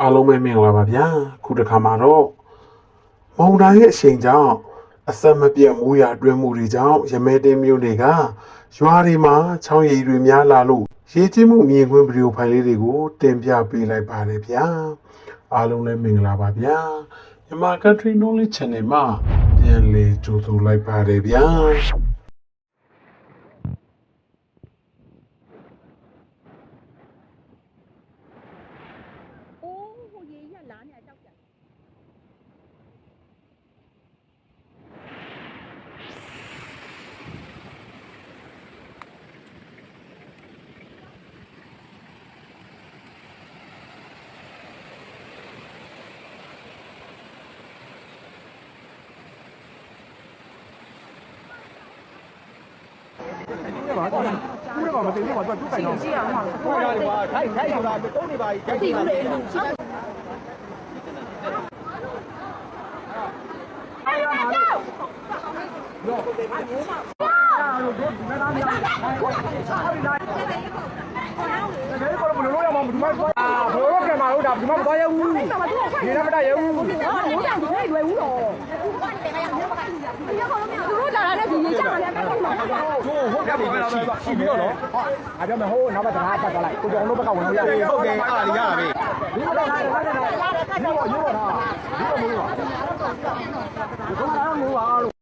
အားလုံးပဲမင်္ဂလာပါဗျာခုတစ်ခါမှာတော့မုံတိုင်းရဲ့အချိန်ကြောင့်အဆက်မပြတ်မိုးရွာတွင်းမှုတွေကြောင့်ရမဲတင်းမျိုးတွေကရွာတွေမှာချောင်းရည်တွေများလာလို့ရေကြီးမှုမြင်ကွင်းဗီဒီယိုဖိုင်လေးတွေကိုတင်ပြပေးလိုက်ပါတယ်ဗျာအားလုံးလည်းမင်္ဂလာပါဗျာမြန်မာ Country Knowledge Channel မှာပြန်လည်ကြိုဆိုလိုက်ပါတယ်ဗျာ အိုးဟိုရေကြီးကလာနေတာကြောက်ကြတယ် ဘလို့ရမှာဒီမှာသွားဘလို့ကမှာလို့ဒါဒီမှာမသွားရဘူးဒီမှာမတက်ရဘူးဟာမိုးတောင်ဒီနေ့ရွယ်ဦးတော့သူတို့လာတာနဲ့ဒီရေချမှာလည်းတက်တော့မှာ ဟိုဟုတ်ကဲ့ပါရှိပြီးတော့နော်ဟာအပြောမယ်ဟိုနောက်ဘက်ကတက်သွားလိုက်ကိုကြောင်တို့ဘက်ကဝင်လို့ရတယ်ဟုတ်ကဲ့အားရရပဲဒီဘက်ကရတယ်ရတယ်ဒီတော့ရိုးတာဒီတော့မိုးပါဒီကောင်ကမိုးပါလို့